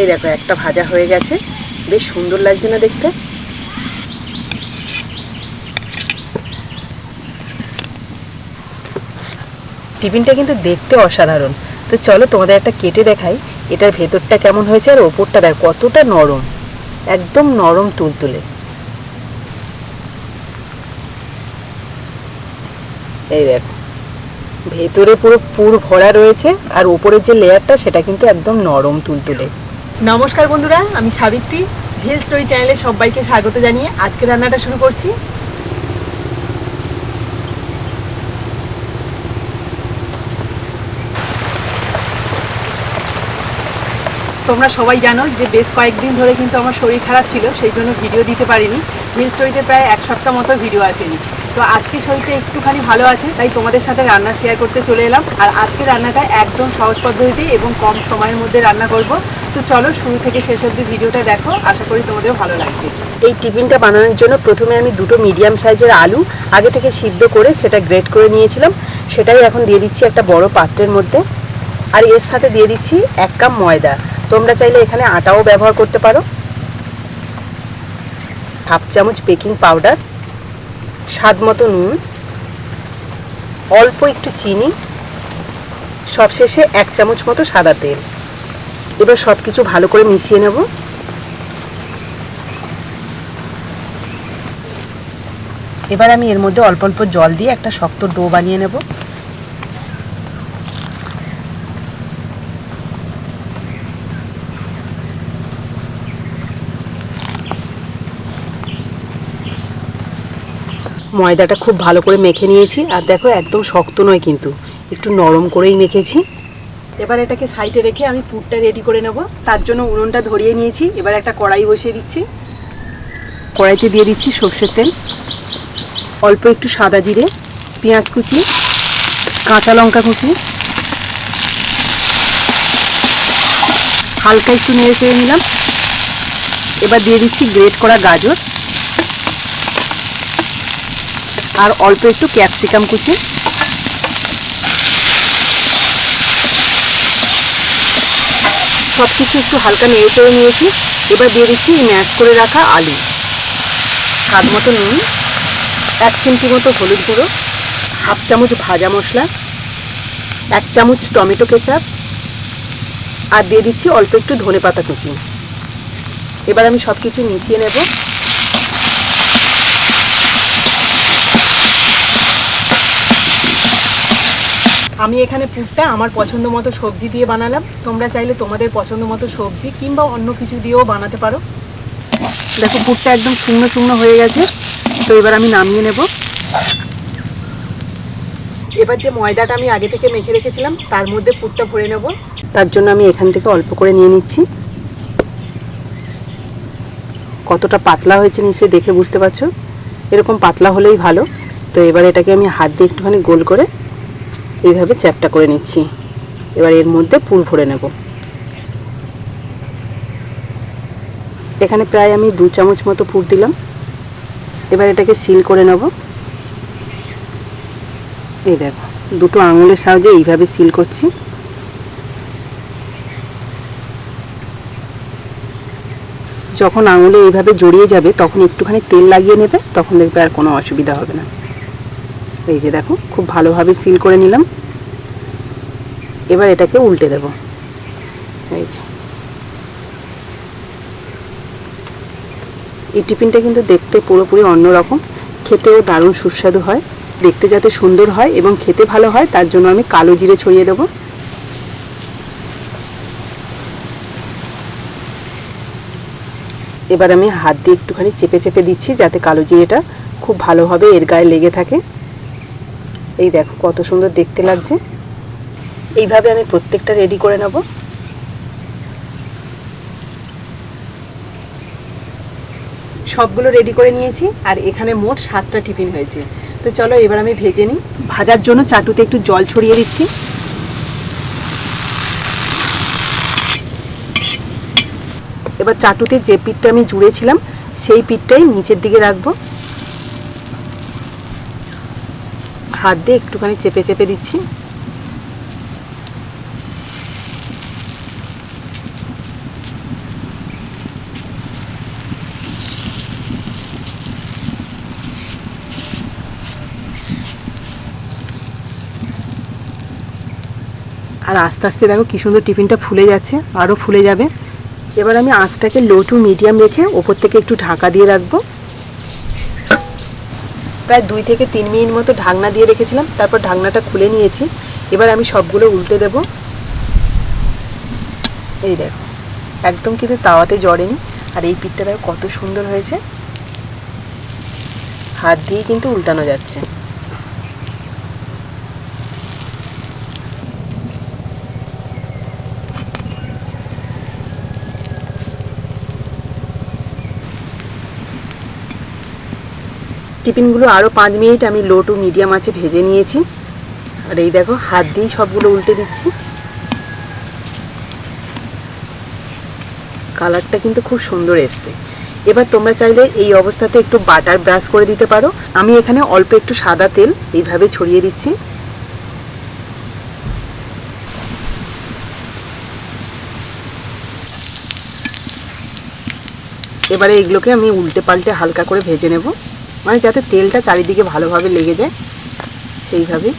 এই দেখো, একটা ভাজা হয়ে গেছে। বেশ সুন্দর লাগছে না দেখতে? টিফিনটা কিন্তু দেখতে অসাধারণ। তো চলো তোমাদের একটা কেটে দেখাই, এটার ভেতরটা কেমন হয়েছে আর ওপরটা দেখ, কতটা নরম। একদম নরম তুলতুলে। এই দেখো, ভেতরে পুরো পুর ভরা রয়েছে আর ওপরের যে লেয়ারটা সেটা কিন্তু একদম নরম তুলতুলে। নমস্কার বন্ধুরা, আমি সাবিত্রী ভেল স্টোরি চ্যানেলে সবাইকে স্বাগত জানিয়ে আজকে রান্নাটা শুরু করছি। তোমরা সবাই জানো যে বেশ কয়েকদিন ধরে কিন্তু আমার শরীর খারাপ ছিল, সেই জন্য ভিডিও দিতে পারিনি। ভিল স্টোরিতে প্রায় এক সপ্তাহ মতো ভিডিও আসেনি। তো আজকে শরীরটা একটুখানি ভালো আছে, তাই তোমাদের সাথে রান্না শেয়ার করতে চলে এলাম। আর আজকে রান্নাটা একদম সহজ পদ্ধতিতে এবং কম সময়ের মধ্যে রান্না করব। তো চলো শুরু থেকে শেষ অবধি ভিডিওটা দেখো, আশা করি তোমাদের ভালো লাগবে। এই টিফিনটা বানানোর জন্য প্রথমে আমি দুটো মিডিয়াম সাইজের আলু আগে থেকে সিদ্ধ করে সেটা গ্রেট করে নিয়েছিলাম। সেটাই এখন দিয়ে দিচ্ছি একটা বড় পাত্রের মধ্যে। আর এর সাথে দিয়ে দিচ্ছি এক কাপ ময়দা। তোমরা চাইলে এখানে আটাও ব্যবহার করতে পারো। হাফ চামচ বেকিং পাউডার স্বাদ মতো নুন, অল্প একটু চিনি, সবশেষে এক চামচ মতো সাদা তেল। এবার সব কিছু ভালো করে মিশিয়ে নেব। এবার আমি এর মধ্যে অল্প অল্প জল দিয়ে একটা শক্ত ডো বানিয়ে নেব। ময়দাটা খুব ভালো করে মেখে নিয়েছি। আর দেখো, একদম শক্ত নয় কিন্তু। একটু নরম করেই মেখেছি। এবার এটাকে সাইডে রেখে আমি পুরটা রেডি করে নেব। তার জন্য উনুনটা ধরিয়ে নিয়েছি। এবার একটা কড়াই বসিয়ে দিচ্ছি। কড়াইতে দিয়ে দিচ্ছি সর্ষের তেল। অল্প একটু সাদা জিরে, পেঁয়াজ কুচি, কাঁচা লঙ্কা কুচি। হালকা একটু নেড়ে চেড়ে নিলাম। এবার দিয়ে দিচ্ছি গ্রেট করা গাজর। আর অল্প একটু ক্যাপসিকাম কুচি। সব কিছু একটু হালকা নেড়ে চেড়ে নিয়েছি। এবার দিয়ে দিচ্ছি ম্যাশ করে রাখা আলু। স্বাদ মতো নুন, এক চিমটি মতো হলুদ গুঁড়ো, হাফ চামচ ভাজা মশলা, এক চামচ টমেটো কেচাপ, আর দিয়ে দিচ্ছি অল্প একটু ধনে পাতা কুচি। এবার আমি সব কিছু মিশিয়ে নেব। আমি এখানে পুরটা আমার পছন্দ মতো সবজি দিয়ে বানালাম। তোমরা চাইলে তোমাদের পছন্দ মতো সবজি কিংবা অন্য কিছু দিয়েও বানাতে পারো। দেখো, পুরটা একদম শূন্য শূন্য হয়ে গেছে। তো এবার আমি নামিয়ে নেব। এবার যে ময়দাটা আমি আগে থেকে মেখে রেখেছিলাম, তার মধ্যে পুরটা ভরে নেব। তার জন্য আমি এখান থেকে অল্প করে নিয়ে নিচ্ছি। কতটা পাতলা হয়েছে নিশ্চয়ই দেখে বুঝতে পারছ? এরকম পাতলা হলেই ভালো। তো এবার এটাকে আমি হাত দিয়ে একটুখানি গোল করে এইভাবে চ্যাপটা করে নিচ্ছি। এবার এর মধ্যে পুর ভরে নেব। এখানে প্রায় আমি দু চামচ মতো পুর দিলাম। এবার এটাকে সিল করে নেব। এই দেখো, দুটো আঙুলের সাহায্যে এইভাবে সিল করছি। যখন আঙুলে এইভাবে জড়িয়ে যাবে, তখন একটুখানি তেল লাগিয়ে নেবে, তখন দেখবে আর কোনো অসুবিধা হবে না। এই যে দেখো, খুব ভালোভাবে সিল করে নিলাম। এবার এটাকে উল্টে দেব। এই যে। এই টিফিনটা কিন্তু দেখতে পুরোপুরি অন্যরকম। খেতেও দারুণ সুস্বাদু হয়, দেখতে যাতে সুন্দর হয় এবং খেতে ভালো হয়, তার জন্য আমি কালো জিরে ছড়িয়ে দেবো। এবার আমি হাত দিয়ে একটুখানি চেপে চেপে দিচ্ছি যাতে কালো জিরেটা খুব ভালোভাবে এর গায়ে লেগে থাকে। এই দেখো কত সুন্দর দেখতে লাগছে। এইভাবে আমি প্রত্যেকটা রেডি করে নেব। সবগুলো রেডি করে নিয়েছি, আর এখানে মোট সাতটা টিফিন হয়েছে। তো চলো এবার আমি ভেজে নিই। ভাজার জন্য চাটুতে একটু জল ছড়িয়ে দিচ্ছি। এবার চাটুতে যে পিঠটা আমি জুড়েছিলাম, সেই পিঠটাই নিচের দিকে রাখব। হাত দিয়ে একটুখানি চেপে চেপে দিচ্ছি। আর আস্তে আস্তে দেখো কি সুন্দর টিফিনটা ফুলে যাচ্ছে আরও ফুলে যাবে। এবার আমি আঁচটাকে লো টু মিডিয়াম রেখে ওপর থেকে একটু ঢাকা দিয়ে রাখব। প্রায় দুই থেকে তিন মিনিট মতো ঢাকনা দিয়ে রেখেছিলাম, তারপর ঢাকনাটা খুলে নিয়েছি। এবার আমি সবগুলো উল্টে দেব। এই দেখো, একদম কিন্তু তাওয়াতে জড়েনি, আর এই পিঠটা দেখো কত সুন্দর হয়েছে। হাত দিয়ে কিন্তু উল্টানো যাচ্ছে। টিফিনগুলো আরও পাঁচ মিনিট আমি লো টু মিডিয়াম আছে ভেজে নিয়েছি। আর এই দেখো, হাত দিয়েই সবগুলো উল্টে দিচ্ছি। কালারটা কিন্তু খুব সুন্দর এসছে। এবার তোমরা চাইলে এই অবস্থাতে একটু বাটার ব্রাশ করে দিতে পারো। আমি এখানে অল্প একটু সাদা তেল এইভাবে ছড়িয়ে দিচ্ছি। এবারে এগুলোকে আমি উল্টে পাল্টে হালকা করে ভেজে নেব। মানে যাতে তেলটা চারিদিকে ভালোভাবে লেগে যায়, সেইভাবে।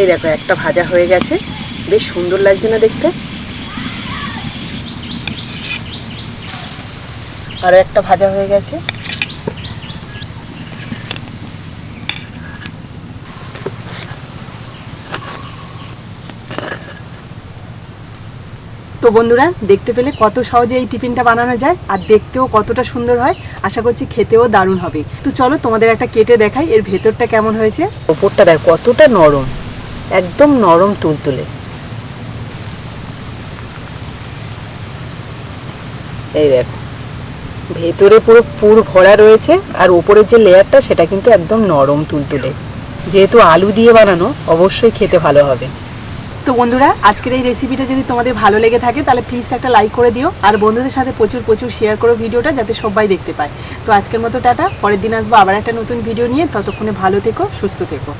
এই দেখো, একটা ভাজা হয়ে গেছে। বেশ সুন্দর লাগছে না দেখতে? আরও একটা ভাজা হয়ে গেছে। তো বন্ধুরা, দেখতে পেলে কত সহজে এই টিফিনটা বানানো যায় আর দেখতেও কতটা সুন্দর হয়। আশা করছি খেতেও দারুণ হবে। তো চলো তোমাদের একটা কেটে দেখাই এর ভেতরটা কেমন হয়েছে। ওপরটা দেখ, কতটা নরম, একদম নরম তুলতুলে। এই দেখো, ভেতরে পুরো পুর ভরা রয়েছে আর ওপরের যে লেয়ারটা সেটা কিন্তু একদম নরম তুলতুলে। যেহেতু আলু দিয়ে বানানো, অবশ্যই খেতে ভালো হবে। তো বন্ধুরা, আজকের এই রেসিপিটা যদি তোমাদের ভালো লেগে থাকে, তাহলে প্লিজ একটা লাইক করে দিও। আর বন্ধুদের সাথে প্রচুর প্রচুর শেয়ার করো ভিডিওটা যাতে সবাই দেখতে পায়। তো আজকের মতো টাটা, পরের দিন আসব আবার একটা নতুন ভিডিও নিয়ে। ততক্ষণে ভালো থেকো, সুস্থ থেকো।